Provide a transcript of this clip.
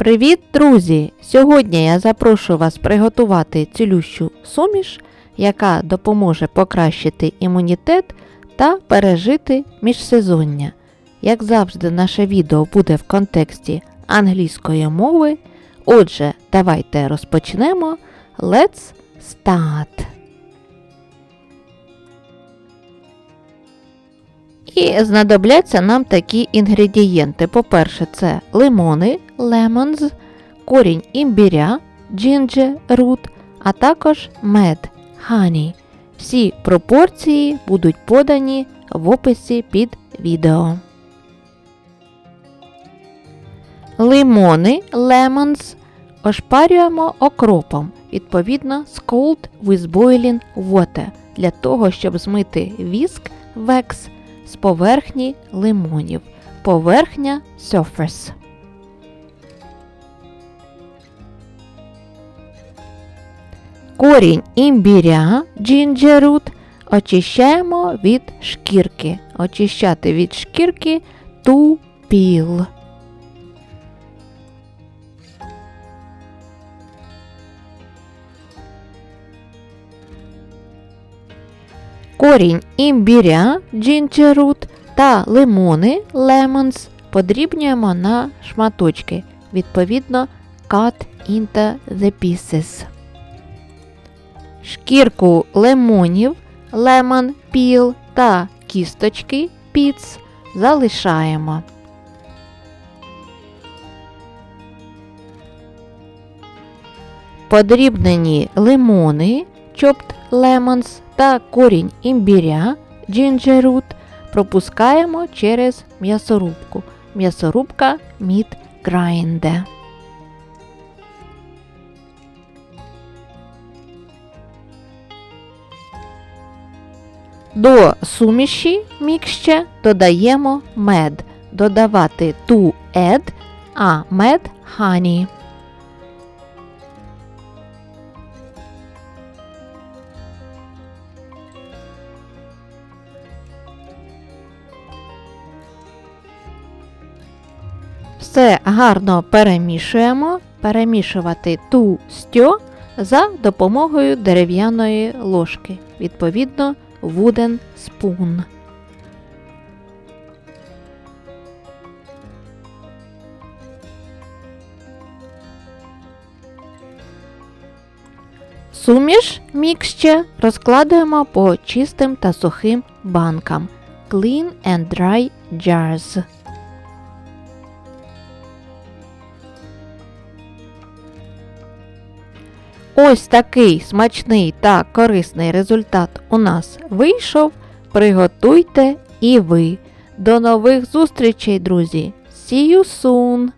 Привіт, друзі! Сьогодні я запрошую вас приготувати цілющу суміш, яка допоможе покращити імунітет та пережити міжсезоння. Як завжди, наше відео буде в контексті англійської мови. Отже, давайте розпочнемо. Let's start! І знадобляться нам такі інгредієнти. По-перше, це лимони, lemons, корінь імбіря, ginger root, а також мед, honey. Всі пропорції будуть подані в описі під відео. Лимони, lemons, ошпарюємо окропом, відповідно scald with boiling water, для того, щоб змити віск, векс з поверхні лимонів. Поверхня surface. Корінь імбіря ginger очищаємо від шкірки. Очищати від шкірки peel. Корінь імбіря ginger та лимони lemons подрібнюємо на шматочки, відповідно cut into the pieces. Шкірку лимонів lemon peel та кісточки pits залишаємо. Подрібнені лимони chopped lemons та корінь імбіря ginger root пропускаємо через м'ясорубку. М'ясорубка meat grinder. До суміші мікще додаємо мед. Додавати to add, а мед honey. Все гарно перемішуємо. Перемішувати ту стьо за допомогою дерев'яної ложки, відповідно, wooden spoon. Суміш мікще розкладуємо по чистим та сухим банкам. Clean and dry jars. Ось такий смачний та корисний результат у нас вийшов. Приготуйте і ви. До нових зустрічей, друзі! See you soon!